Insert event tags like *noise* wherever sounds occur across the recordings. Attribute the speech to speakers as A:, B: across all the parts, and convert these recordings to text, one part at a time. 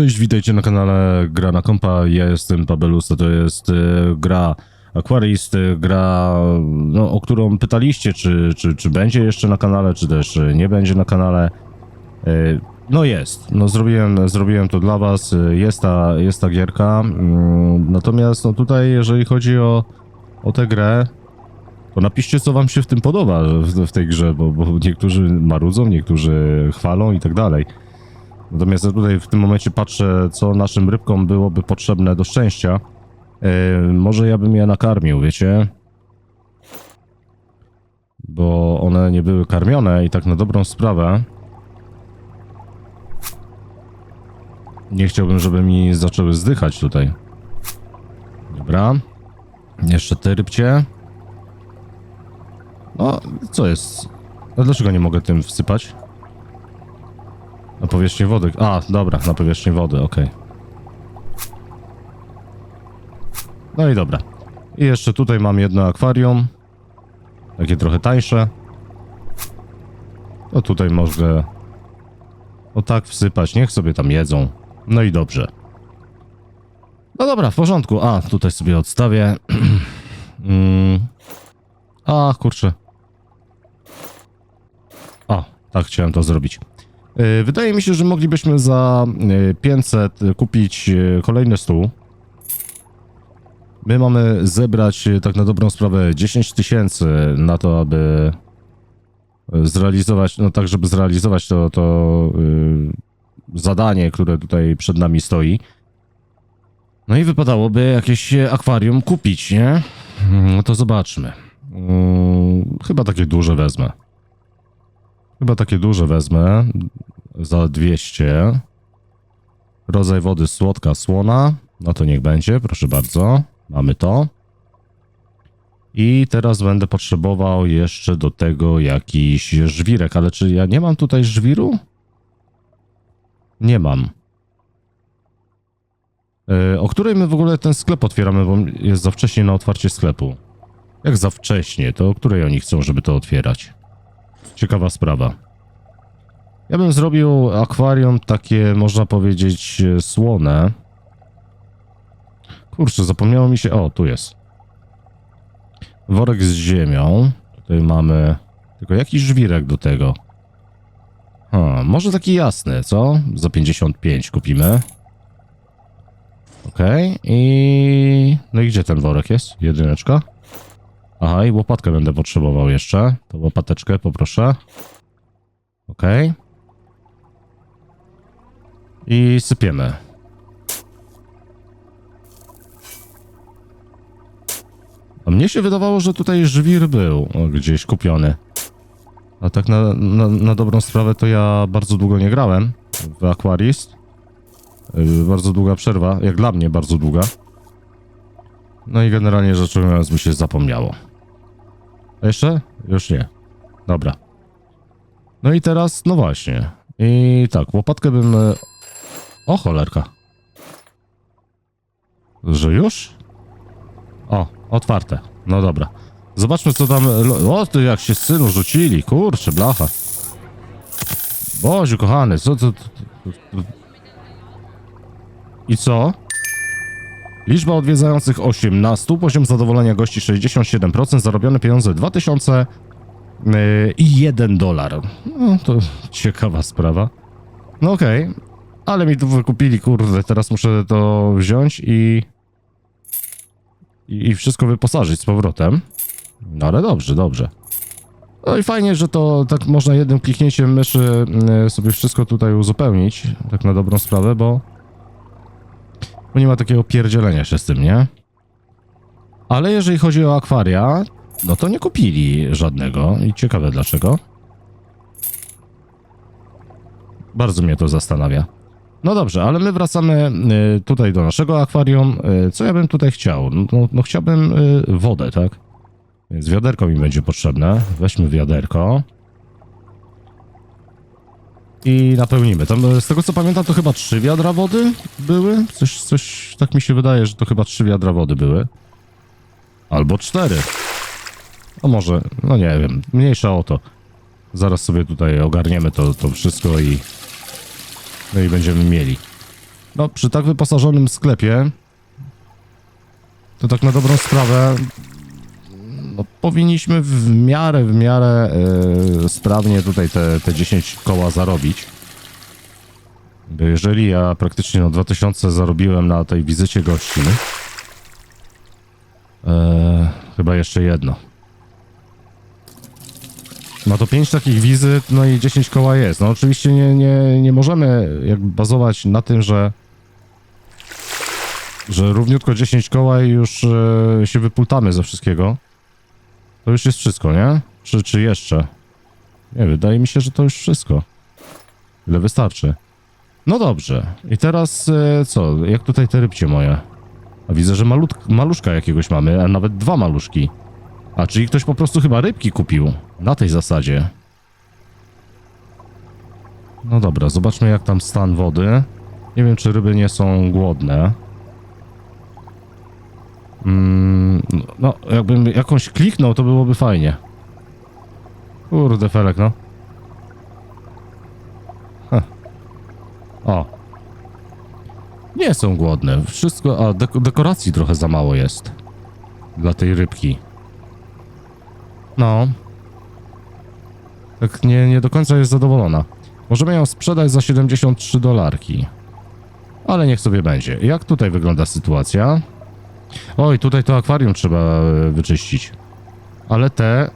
A: Cześć, witajcie na kanale Gra na Kompa. Ja jestem Pabelus, to jest e, gra Aquarist, e, gra, no, o którą pytaliście, czy, czy, czy będzie jeszcze na kanale, czy też nie będzie na kanale. E, No jest, no zrobiłem, zrobiłem to dla was, jest ta, jest ta gierka, mm, natomiast no tutaj jeżeli chodzi o, o tę grę, to napiszcie co wam się w tym podoba, w, w tej grze, bo, bo niektórzy marudzą, niektórzy chwalą i tak dalej. Natomiast tutaj w tym momencie patrzę, co naszym rybkom byłoby potrzebne do szczęścia. Yy, może ja bym je nakarmił, wiecie? Bo one nie były karmione i tak na dobrą sprawę. Nie chciałbym, żeby mi zaczęły zdychać tutaj. Dobra. Jeszcze ty rybcie. No, co jest? A dlaczego nie mogę tym wsypać? Na powierzchnię wody. A, dobra, na powierzchnię wody, okej. No i dobra. I jeszcze tutaj mam jedno akwarium. Takie trochę tańsze. To tutaj mogę o tak wsypać. Niech sobie tam jedzą. No i dobrze. No dobra, w porządku. A, tutaj sobie odstawię. *clears throat* mm. A, kurczę. O, tak chciałem to zrobić. E, Wydaje mi się, że moglibyśmy za e, 500 kupić e, kolejny stół. My mamy zebrać e, tak na dobrą sprawę 10 tysięcy na to, aby e, zrealizować, no tak, żeby zrealizować to, to e, zadanie, które tutaj przed nami stoi. No i wypadałoby jakieś e, akwarium kupić, nie? No to zobaczmy. Mm, Chyba takie duże wezmę. Chyba takie duże wezmę za 200. Rodzaj wody słodka, słona. No to niech będzie, proszę bardzo. Mamy to. I teraz będę potrzebował jeszcze do tego jakiś żwirek, ale czy ja nie mam tutaj żwiru? Nie mam. E, o której my w ogóle ten sklep otwieramy, bo jest za wcześnie na otwarcie sklepu. Jak za wcześnie, to o której oni chcą, żeby to otwierać? Ciekawa sprawa. Ja bym zrobił akwarium takie, można powiedzieć, e, słone. Kurczę, zapomniało mi się... O, tu jest. Worek z ziemią. Tutaj mamy... Tylko jakiś żwirek do tego. Ha, może taki jasny, co? Za 55 kupimy. Okej, i... No i gdzie ten worek jest? Jedyneczka? Aha, i łopatkę będę potrzebował jeszcze. To łopateczkę poproszę. Okej. I sypiemy. A mnie się wydawało, że tutaj żwir był gdzieś kupiony. A tak na, na, na dobrą sprawę to ja bardzo długo nie grałem w Aquarist. Yy, bardzo długa przerwa, jak dla mnie bardzo długa. No i generalnie rzecz ujmując mi się zapomniało. A jeszcze? Już nie. Dobra. No i teraz, no właśnie. I tak, łopatkę bym... O, cholerka. Że już? O, otwarte. No dobra. Zobaczmy, co tam... O, ty jak się synu rzucili. Kurczę, blacha. Boziu, kochany, co to... I co? Liczba odwiedzających 18, poziom zadowolenia gości 67%, zarobione pieniądze 2000 yy, i 1 dolar. No to ciekawa sprawa. No okej, ale mi tu wykupili, kurde, teraz muszę to wziąć i, i wszystko wyposażyć z powrotem. No ale dobrze, dobrze. No i fajnie, że to tak można jednym kliknięciem myszy yy, sobie wszystko tutaj uzupełnić, tak na dobrą sprawę, bo bo nie ma takiego pierdzielenia się z tym, nie? Ale jeżeli chodzi o akwaria, no to nie kupili żadnego i ciekawe dlaczego. Bardzo mnie to zastanawia. No dobrze, ale my wracamy y, tutaj do naszego akwarium. Y, co ja bym tutaj chciał? No, no, no chciałbym y, wodę, tak? Więc wiaderko mi będzie potrzebne. Weźmy wiaderko. I napełnimy. Tam, z tego co pamiętam, to chyba trzy wiadra wody były. Coś, coś tak mi się wydaje, że to chyba trzy wiadra wody były. Albo cztery. No może, no nie wiem, mniejsza o to. Zaraz sobie tutaj ogarniemy to, to wszystko i... No i będziemy mieli. No, przy tak wyposażonym sklepie, to tak na dobrą sprawę, no, powinniśmy w miarę, w miarę e, sprawnie tutaj te, te 10 koła zarobić. Bo jeżeli ja praktycznie no 2000 zarobiłem na tej wizycie gościn, e, chyba jeszcze jedno. No to 5 takich wizyt, no i 10 koła jest. No oczywiście nie, nie, nie możemy jakby bazować na tym, że że równiutko 10 koła i już e, się wypultamy ze wszystkiego. To już jest wszystko, nie? Czy, czy jeszcze? Nie, wydaje mi się, że to już wszystko. Ile wystarczy. No dobrze. I teraz e, co? Jak tutaj te rybcie moje? A widzę, że malut, maluszka jakiegoś mamy, a nawet dwa maluszki. A czyli ktoś po prostu chyba rybki kupił. Na tej zasadzie. No dobra, zobaczmy jak tam stan wody. Nie wiem, czy ryby nie są głodne. Mm, no, jakbym jakąś kliknął, to byłoby fajnie. Kurde, Felek, no. Heh. O. Nie są głodne. Wszystko. A, dek dekoracji trochę za mało jest. Dla tej rybki. No. Tak nie, nie do końca jest zadowolona. Możemy ją sprzedać za 73 dolarki. Ale niech sobie będzie. Jak tutaj wygląda sytuacja? Oj, tutaj to akwarium trzeba e, wyczyścić. Ale te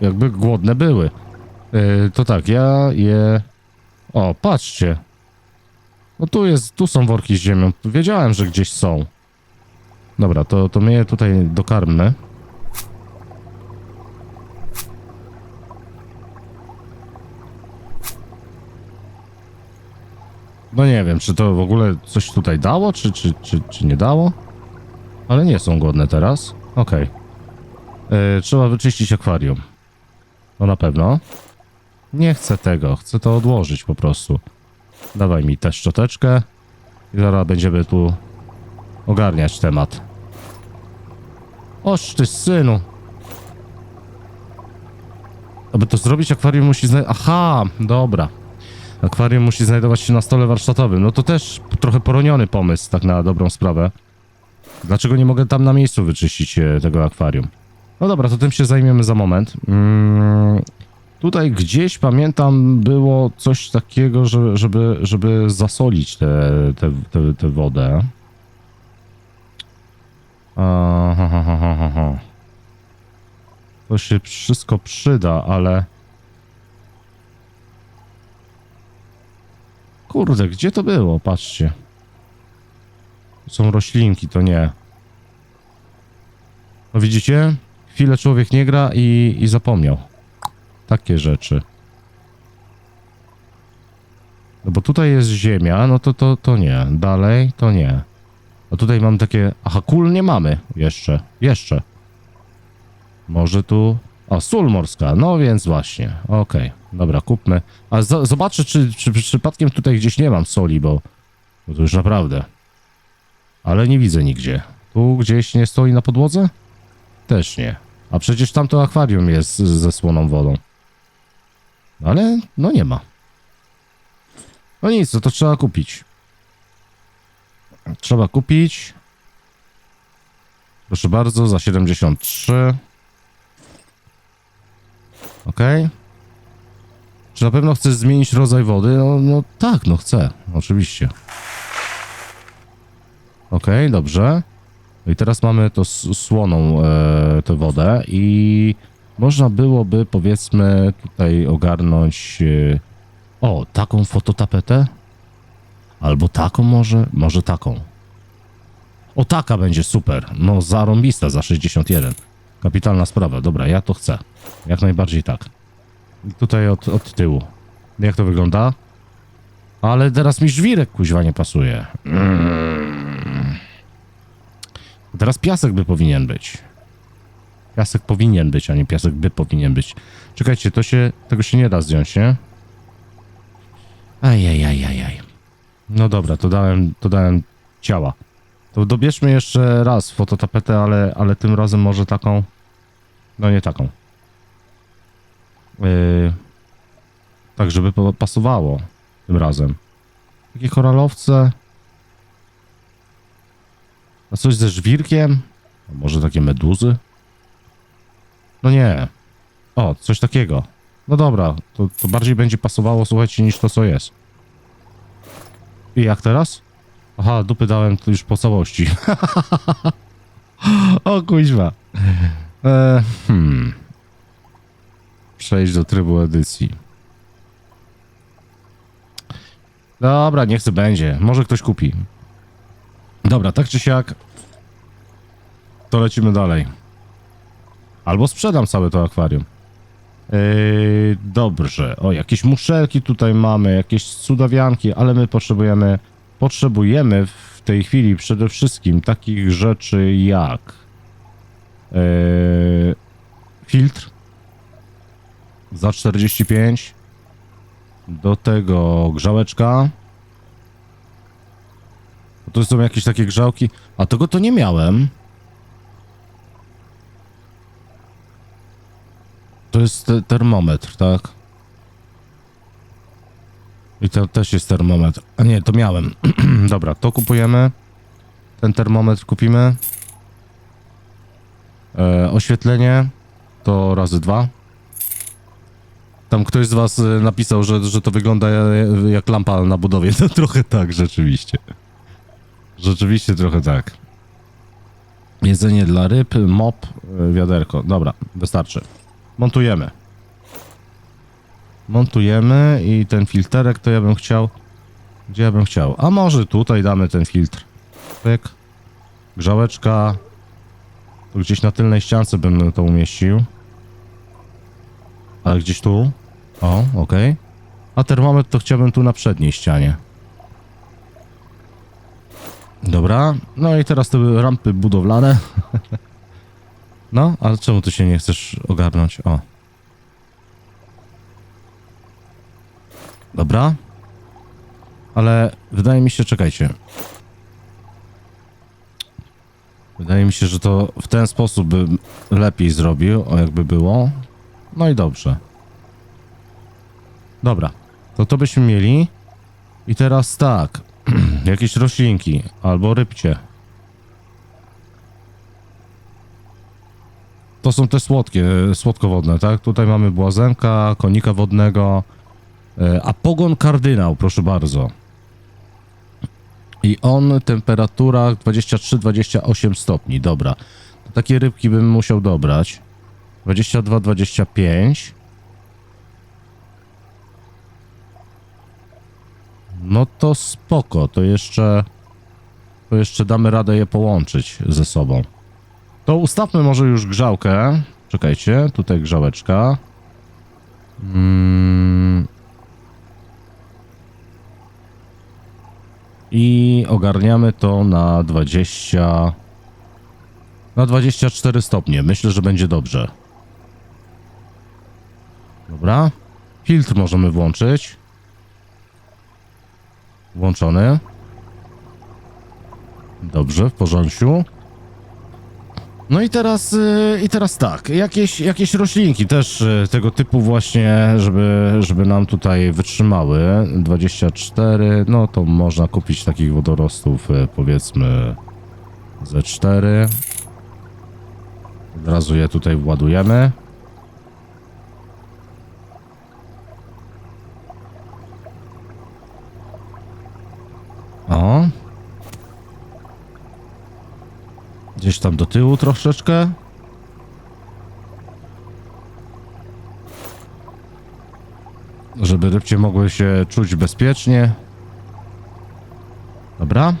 A: jakby głodne były. E, to tak, ja je... O, patrzcie. No tu jest, tu są worki z ziemią. Wiedziałem, że gdzieś są. Dobra, to, to my je tutaj dokarmmy. No nie wiem, czy to w ogóle coś tutaj dało, czy, czy, czy, czy nie dało? Ale nie są głodne teraz. Okej. Yy, trzeba wyczyścić akwarium. No na pewno. Nie chcę tego, chcę to odłożyć po prostu. Dawaj mi tę szczoteczkę i zaraz będziemy tu ogarniać temat. Oż ty synu. Aby to zrobić, akwarium musi znajdować... Aha, dobra. Akwarium musi znajdować się na stole warsztatowym. No to też trochę poroniony pomysł, tak na dobrą sprawę. Dlaczego nie mogę tam na miejscu wyczyścić e, tego akwarium? No dobra, to tym się zajmiemy za moment. Mm, tutaj gdzieś pamiętam było coś takiego, że, żeby, żeby zasolić tę wodę. Aha, ha, ha, ha, ha, ha. To się wszystko przyda, ale... Kurde, gdzie to było? Patrzcie. Są roślinki, to nie. No widzicie? Chwilę człowiek nie gra i, i zapomniał. Takie rzeczy. No bo tutaj jest ziemia, no to, to, to nie. Dalej to nie. A tutaj mam takie... Aha, kul nie mamy jeszcze. Jeszcze. Może tu... O, sól morska. No więc właśnie. Okej. Dobra, kupmy. A z- zobaczę, czy, czy przypadkiem tutaj gdzieś nie mam soli, bo... Bo to już naprawdę... Ale nie widzę nigdzie. Tu gdzieś nie stoi na podłodze? Też nie. A przecież tamto akwarium jest ze słoną wodą. Ale no nie ma. No nic, no to trzeba kupić. Trzeba kupić. Proszę bardzo, za 73. Ok. Czy na pewno chcesz zmienić rodzaj wody? No, no tak, no chcę. Oczywiście. Okej, dobrze. I teraz mamy to słoną e, tę wodę i można byłoby powiedzmy tutaj ogarnąć e, o, taką fototapetę? Albo taką może? Może taką. O, taka będzie super. No, zarąbista za 61. Kapitalna sprawa. Dobra, ja to chcę. Jak najbardziej tak. Tutaj od, od tyłu. Jak to wygląda? Ale teraz mi żwirek kuźwa nie pasuje. Mm. Teraz piasek by powinien być. Piasek powinien być, a nie piasek by powinien być. Czekajcie, to się, tego się nie da zdjąć, nie? Ajajajajaj. No dobra, to dałem, to dałem ciała. To dobierzmy jeszcze raz fototapetę, ale, ale tym razem może taką... No nie taką. Yy, tak, żeby pasowało tym razem. Takie koralowce... A coś ze żwirkiem? A może takie meduzy? No nie. O, coś takiego. No dobra, to, to bardziej będzie pasowało, słuchajcie, niż to, co jest. I jak teraz? Aha, dupy dałem to już po całości. *laughs* o kuźwa. E, hmm. Przejść do trybu edycji. Dobra, niech to będzie. Może ktoś kupi. Dobra, tak czy siak. To lecimy dalej. Albo sprzedam całe to akwarium. Yy, dobrze. O, jakieś muszelki tutaj mamy, jakieś cudawianki, ale my potrzebujemy, potrzebujemy w tej chwili przede wszystkim takich rzeczy jak yy, filtr za 45, do tego grzałeczka. To są jakieś takie grzałki. A tego to nie miałem. To jest te termometr, tak? I to też jest termometr. A nie, to miałem. *clears throat* Dobra, to kupujemy. Ten termometr kupimy. E, oświetlenie to razy dwa. Tam ktoś z was e, napisał, że, że to wygląda ja- jak lampa na budowie. *laughs* To trochę tak, rzeczywiście. Rzeczywiście trochę tak. Jedzenie dla ryb, mop, e, wiaderko. Dobra, wystarczy. Montujemy. Montujemy i ten filterek to ja bym chciał... Gdzie ja bym chciał? A może tutaj damy ten filtr. Pyk. Grzałeczka. Tu gdzieś na tylnej ściance bym to umieścił. Ale gdzieś tu. O, okej. A termometr to chciałbym tu na przedniej ścianie. Dobra. No i teraz te rampy budowlane. *laughs* No, ale czemu ty się nie chcesz ogarnąć? O. Dobra. Ale wydaje mi się, czekajcie. Wydaje mi się, że to w ten sposób bym lepiej zrobił, o jakby było. No i dobrze. Dobra. To to byśmy mieli. I teraz tak. *clears throat* Jakieś roślinki albo rybcie. To są te słodkie, słodkowodne, tak? Tutaj mamy błazenka, konika wodnego, e, a pogon kardynał, proszę bardzo. I on temperatura 23-28 stopni, dobra. Takie rybki bym musiał dobrać. 22-25. No to spoko, to jeszcze... To jeszcze damy radę je połączyć ze sobą. To ustawmy może już grzałkę. Czekajcie, tutaj grzałeczka. Mm. I ogarniamy to na 20. Na 24 stopnie. Myślę, że będzie dobrze. Dobra. Filtr możemy włączyć. Włączony. Dobrze, w porządku. No i teraz, y, i teraz tak, jakieś, jakieś roślinki też y, tego typu właśnie, żeby, żeby nam tutaj wytrzymały. 24, no to można kupić takich wodorostów y, powiedzmy ze 4. Od razu je tutaj władujemy. O, Gdzieś tam do tyłu troszeczkę. Żeby rybcie mogły się czuć bezpiecznie. Dobra.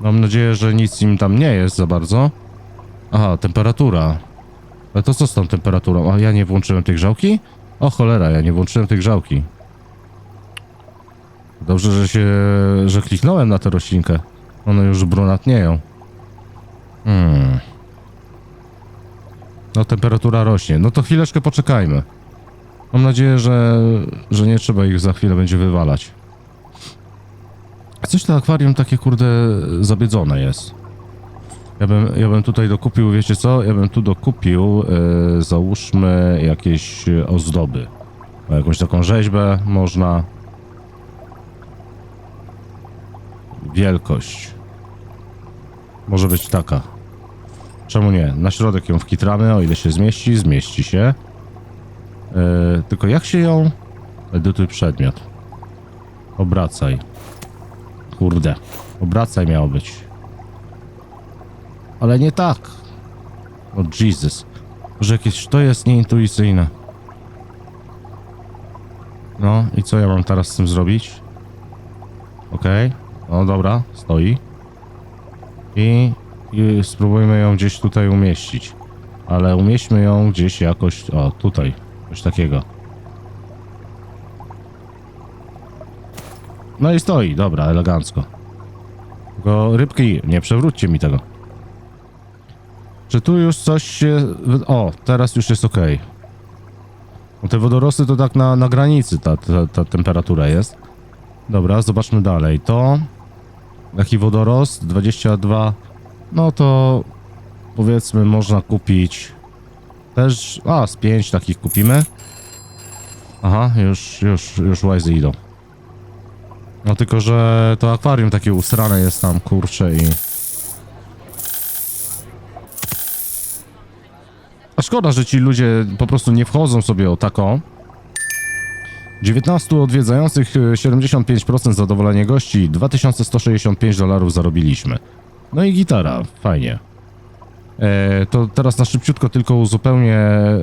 A: Mam nadzieję, że nic im tam nie jest za bardzo. Aha, temperatura. Ale to co z tą temperaturą? A ja nie włączyłem tej grzałki? O cholera, ja nie włączyłem tej grzałki. Dobrze, że się... że kliknąłem na tę roślinkę. One już brunatnieją. Hmm. No temperatura rośnie. No to chwileczkę poczekajmy. Mam nadzieję, że, że nie trzeba ich za chwilę będzie wywalać. Coś to akwarium takie kurde zabiedzone jest. Ja bym, ja bym tutaj dokupił, wiecie co? Ja bym tu dokupił, yy, załóżmy jakieś ozdoby. Jakąś taką rzeźbę można. Wielkość. Może być taka. Czemu nie? Na środek ją wkitramy, o ile się zmieści, zmieści się. Yy, tylko jak się ją... Edytuj przedmiot. Obracaj. Kurde. Obracaj miało być. Ale nie tak. O Jesus. Że jakieś to jest nieintuicyjne. No i co ja mam teraz z tym zrobić? Okej. No dobra, stoi. I, Spróbujmy ją gdzieś tutaj umieścić. Ale umieśćmy ją gdzieś jakoś... O, tutaj. Coś takiego. No i stoi, dobra, elegancko. Tylko rybki, nie przewróćcie mi tego. Czy tu już coś się... O, teraz już jest ok. Bo te wodorosty to tak na, na granicy ta, ta, ta temperatura jest. Dobra, zobaczmy dalej. To... Jaki wodorost? 22. No to... Powiedzmy, można kupić... Też... A, z 5 takich kupimy. Aha, już, już, już łajzy idą. No tylko, że to akwarium takie usrane jest tam, kurcze i... A szkoda, że ci ludzie po prostu nie wchodzą sobie o taką. 19 odwiedzających, y, 75% zadowolenie gości, 2165 dolarów zarobiliśmy. No i gitara, fajnie. E, to teraz na szybciutko tylko uzupełnię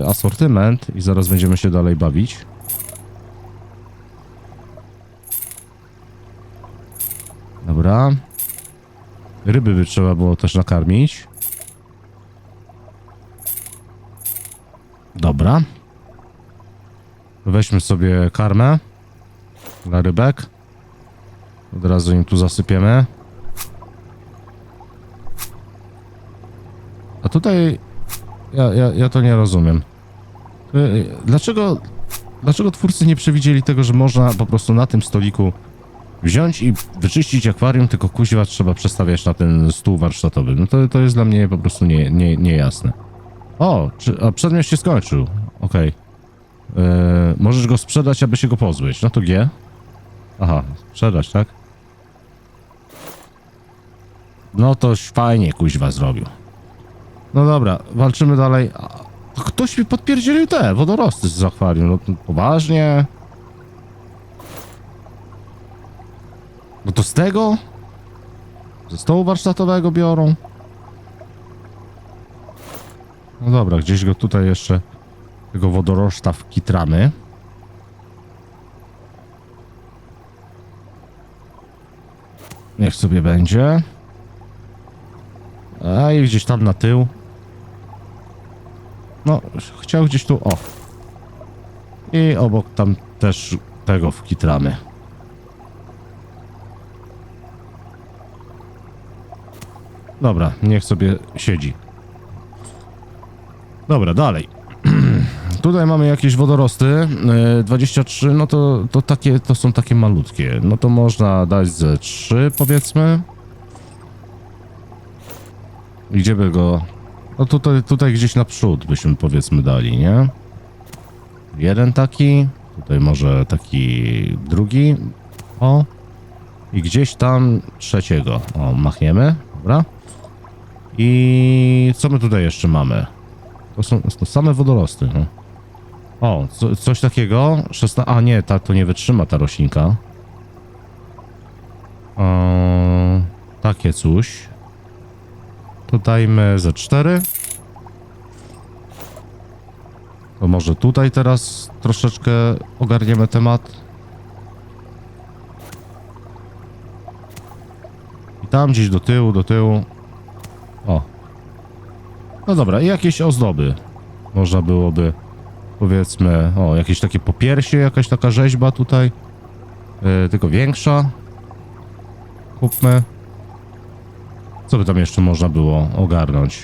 A: asortyment i zaraz będziemy się dalej bawić. Dobra. Ryby by trzeba było też nakarmić. Dobra. Weźmy sobie karmę dla rybek. Od razu im tu zasypiemy. A tutaj ja, ja, ja to nie rozumiem. Y, Dlaczego, dlaczego twórcy nie przewidzieli tego, że można po prostu na tym stoliku wziąć i wyczyścić akwarium, tylko kuźwa trzeba przestawiać na ten stół warsztatowy. No to, to jest dla mnie po prostu nie, nie, niejasne. O, czy, a przedmiot się skończył. Okej. Yy, możesz go sprzedać, aby się go pozbyć. No to G. Aha, sprzedać, tak? No toś fajnie kuźwa zrobił. No dobra, walczymy dalej. A, to ktoś mi podpierdzielił te wodorosty z akwarium. No to poważnie. No to z tego? Ze stołu warsztatowego biorą? No dobra, gdzieś go tutaj jeszcze tego wodorożta wkitramy. Niech sobie będzie. A i gdzieś tam na tył. No, chciał gdzieś tu, o. I obok tam też tego wkitramy. Dobra, niech sobie siedzi. Dobra, dalej. *clears throat* Tutaj mamy jakieś wodorosty. Yy, 23, no to, to takie, to są takie malutkie. No to można dać ze 3 powiedzmy. Gdzie by go... No tutaj, tutaj gdzieś naprzód byśmy powiedzmy dali, nie? Jeden taki. Tutaj może taki drugi. O. I gdzieś tam trzeciego. O, machniemy. Dobra. I co my tutaj jeszcze mamy? To są to same wodorosty. No. O, co, coś takiego. 16. A nie, ta to nie wytrzyma ta roślinka. O, takie coś. To dajmy ze 4. To może tutaj teraz troszeczkę ogarniemy temat. I tam gdzieś do tyłu, do tyłu. O. No dobra, i jakieś ozdoby. Można byłoby, powiedzmy, o, jakieś takie popiersie, jakaś taka rzeźba tutaj. Yy, tylko większa. Kupmy. Co by tam jeszcze można było ogarnąć?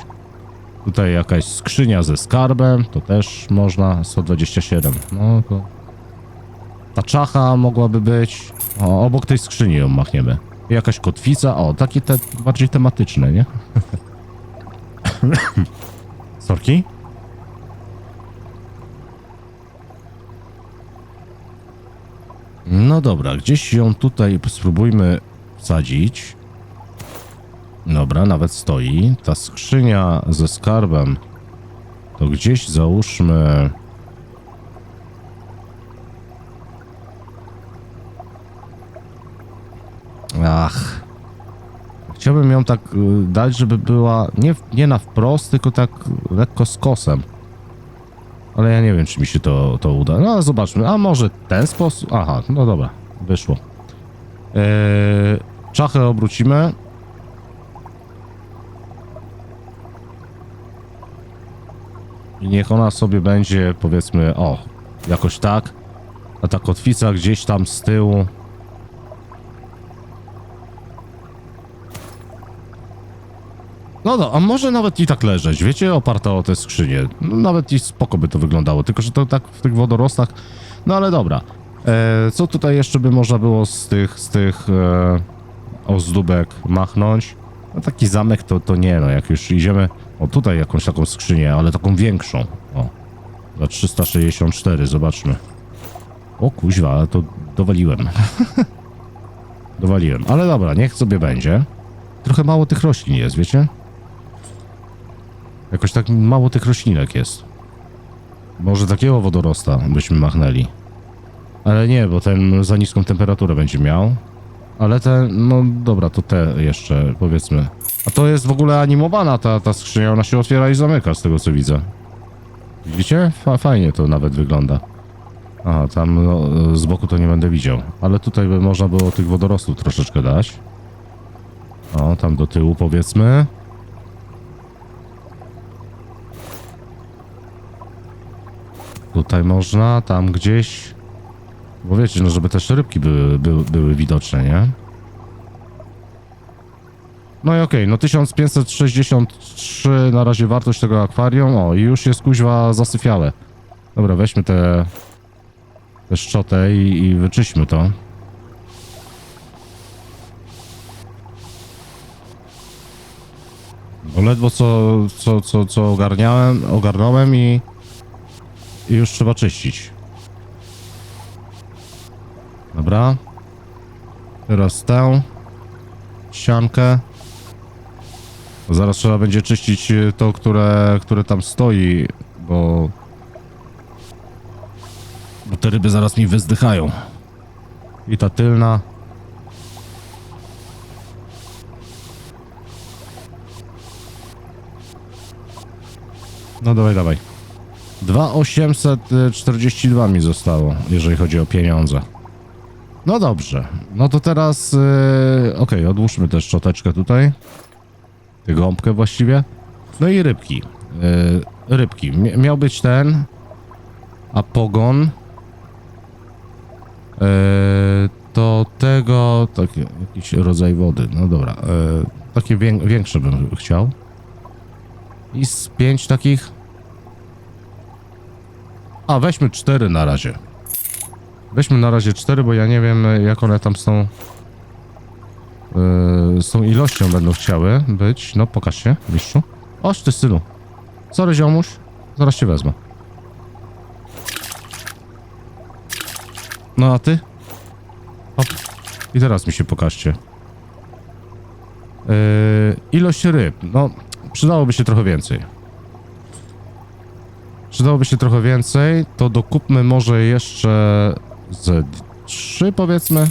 A: Tutaj jakaś skrzynia ze skarbem, to też można. 127. No to. Ta czacha mogłaby być. O, obok tej skrzyni ją machniemy. Jakaś kotwica. O, takie te bardziej tematyczne, nie? *coughs* Sorki? No dobra, gdzieś ją tutaj spróbujmy wsadzić. Dobra, nawet stoi. Ta skrzynia ze skarbem to gdzieś załóżmy... Ach. Chciałbym ją tak y, dać, żeby była nie, nie na wprost, tylko tak lekko z kosem. Ale ja nie wiem, czy mi się to, to uda. No ale zobaczmy. A może ten sposób? Aha, no dobra. Wyszło. Eee, czachę obrócimy. I niech ona sobie będzie, powiedzmy, o, jakoś tak. A ta kotwica gdzieś tam z tyłu. No no, a może nawet i tak leżeć, wiecie, oparta o te skrzynie. No, nawet i spoko by to wyglądało, tylko że to tak w tych wodorostach. No ale dobra. E, co tutaj jeszcze by można było z tych, z tych e, ozdóbek machnąć? No taki zamek to, to nie, no jak już idziemy... O, tutaj jakąś taką skrzynię, ale taką większą. O, za 364, zobaczmy. O kuźwa, ale to dowaliłem. *laughs* dowaliłem, ale dobra, niech sobie będzie. Trochę mało tych roślin jest, wiecie? Jakoś tak mało tych roślinek jest. Może takiego wodorosta byśmy machnęli. Ale nie, bo ten za niską temperaturę będzie miał. Ale te, no dobra, to te jeszcze powiedzmy. A to jest w ogóle animowana ta, ta skrzynia, ona się otwiera i zamyka z tego co widzę. Widzicie? Fa fajnie to nawet wygląda. Aha, tam no, z boku to nie będę widział. Ale tutaj by można było tych wodorostów troszeczkę dać. O, tam do tyłu powiedzmy. Tutaj można, tam gdzieś. Bo wiecie, no żeby też rybki były, były, były widoczne, nie? No i okej, no 1563 na razie wartość tego akwarium. O, i już jest kuźwa zasyfiałe. Dobra, weźmy te, te szczotę i, i wyczyśmy to. Bo ledwo co, co, co, co ogarniałem, ogarnąłem i, i już trzeba czyścić. Dobra. Teraz tę ściankę. Zaraz trzeba będzie czyścić y, to, które, które tam stoi, bo... Bo te ryby zaraz mi wyzdychają. I ta tylna. No dawaj, dawaj. 2842 mi zostało, jeżeli chodzi o pieniądze. No dobrze. No to teraz. Yy, Okej, odłóżmy też szczoteczkę tutaj. Gąbkę właściwie. No i rybki. Yy, rybki. Mia- miał być ten. A pogon. Yy, to tego. Taki, jakiś rodzaj wody. No dobra. Yy, takie wię, większe bym chciał. I z pięć takich. A, weźmy cztery na razie. Weźmy na razie cztery, bo ja nie wiem, jak one tam są. Yy, z tą ilością będą chciały być. No, pokaż się, mistrzu. Oż ty, synu. Sorry, ziomuś. Zaraz cię wezmę. No, a ty? Hop. I teraz mi się pokażcie. Yy, ilość ryb. No, przydałoby się trochę więcej. Przydałoby się trochę więcej, to dokupmy może jeszcze z trzy powiedzmy.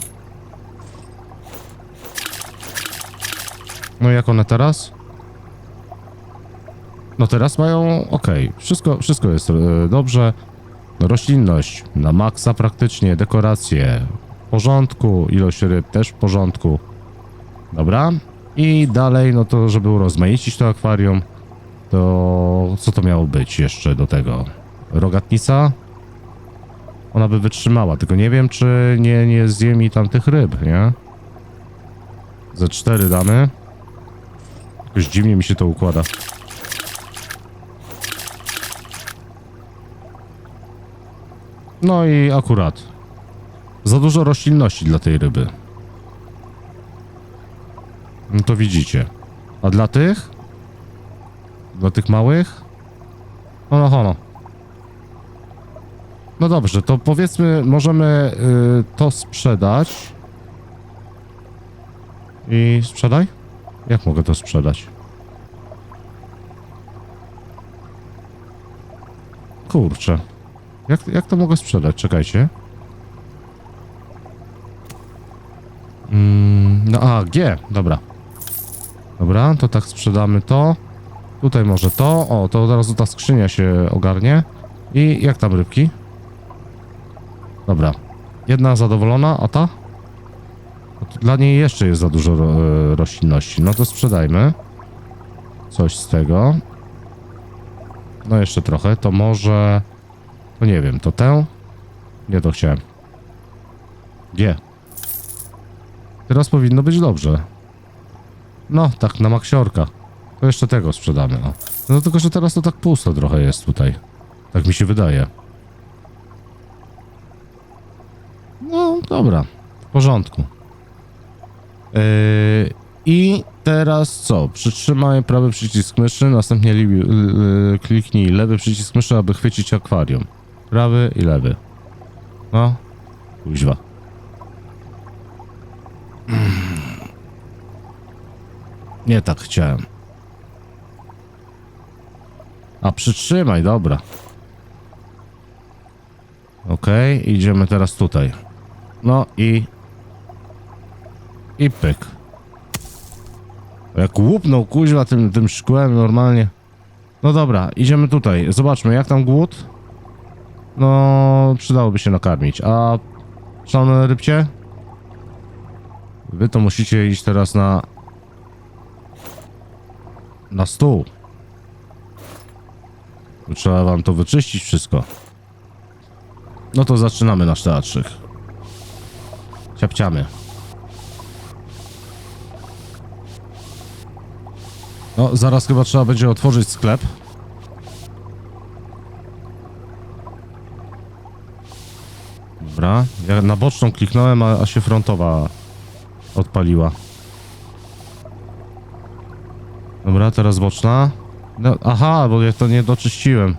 A: No jak one teraz? No teraz mają, ok, wszystko, wszystko jest e, dobrze. Roślinność na maksa praktycznie, dekoracje w porządku, ilość ryb też w porządku. Dobra. I dalej, no to żeby urozmaicić to akwarium, to co to miało być jeszcze do tego? Rogatnica? Ona by wytrzymała, tylko nie wiem, czy nie, nie zje mi tam tych ryb, nie? Ze cztery damy. Jakoś dziwnie mi się to układa. No i akurat. Za dużo roślinności dla tej ryby. No to widzicie. A dla tych? Dla tych małych? Ono, ono. No dobrze, to powiedzmy, możemy y, to sprzedać. I sprzedaj? Jak mogę to sprzedać? Kurczę. Jak, jak to mogę sprzedać? Czekajcie. Mm, no a, G, dobra. Dobra, to tak sprzedamy to. Tutaj może to. O, to od razu ta skrzynia się ogarnie. I jak tam rybki? Dobra. Jedna zadowolona, a ta? No Dla niej jeszcze jest za dużo e, roślinności. No to sprzedajmy. Coś z tego. No jeszcze trochę. To może... To nie wiem, to tę? Nie, to chciałem. G. Teraz powinno być dobrze. No, tak na maksiorka. To jeszcze tego sprzedamy. No tylko, że teraz to tak pusto trochę jest tutaj. Tak mi się wydaje. No, dobra. W porządku. Yy, I teraz co? Przytrzymaj prawy przycisk myszy, następnie yy, kliknij lewy przycisk myszy, aby chwycić akwarium. Prawy i lewy. No, kuźwa. Nie tak chciałem. A przytrzymaj, dobra. Okej, idziemy teraz tutaj. No i... I pyk. Jak łupnął kuźwa tym, tym szkłem normalnie. No dobra, idziemy tutaj. Zobaczmy, jak tam głód. No, przydałoby się nakarmić. A szalone rybcie? Wy to musicie iść teraz na... Na stół. Trzeba wam to wyczyścić wszystko. No to zaczynamy nasz teatrzyk. Ciapciamy. No, zaraz chyba trzeba będzie otworzyć sklep. Dobra, ja na boczną kliknąłem, a, a się frontowa odpaliła. Dobra, teraz boczna. No, aha, bo ja to nie doczyściłem.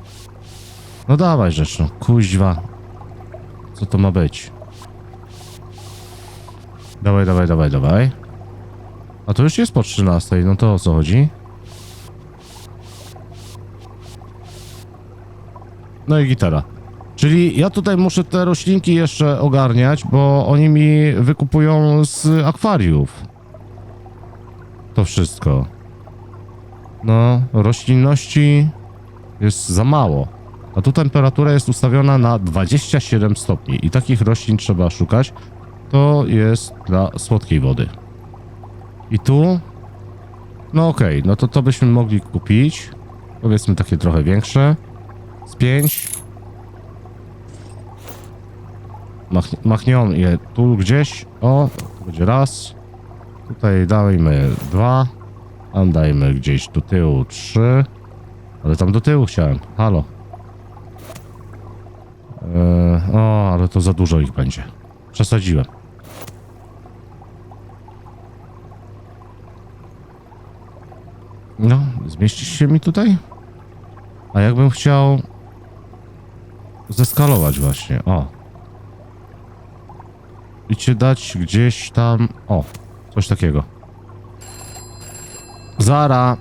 A: No dawaj rzecz, no, kuźwa. Co to ma być? Dawaj, dawaj, dawaj, dawaj. A to już jest po 13, no to o co chodzi? No i gitara. Czyli ja tutaj muszę te roślinki jeszcze ogarniać, bo oni mi wykupują z akwariów. To wszystko. No, roślinności jest za mało. A tu temperatura jest ustawiona na 27 stopni i takich roślin trzeba szukać. To jest dla słodkiej wody. I tu? No okej, no to to byśmy mogli kupić. Powiedzmy takie trochę większe. Z 5. Mach, machnią je tu gdzieś. O, to będzie raz. Tutaj dajmy dwa. Tam dajmy gdzieś do tyłu trzy. Ale tam do tyłu chciałem. Halo. Eee, o, ale to za dużo ich będzie. Przesadziłem. No, zmieścisz się mi tutaj? A jakbym chciał zeskalować właśnie, o. I cię dać gdzieś tam, o, coś takiego. Zara.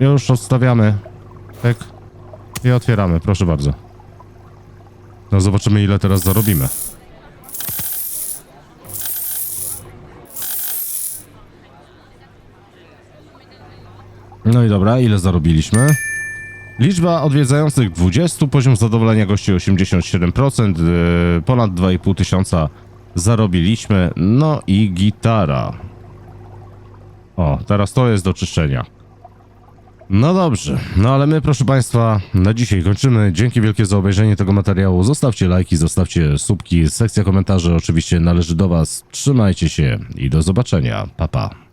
A: Już odstawiamy. Tak. I otwieramy, proszę bardzo. No zobaczymy ile teraz zarobimy. No i dobra, ile zarobiliśmy? Liczba odwiedzających 20, poziom zadowolenia gości 87%, yy, ponad 2,5 tysiąca zarobiliśmy, no i gitara. O, teraz to jest do czyszczenia. No dobrze, no ale my proszę Państwa na dzisiaj kończymy. Dzięki wielkie za obejrzenie tego materiału. Zostawcie lajki, zostawcie subki, sekcja komentarzy oczywiście należy do Was. Trzymajcie się i do zobaczenia. Pa pa.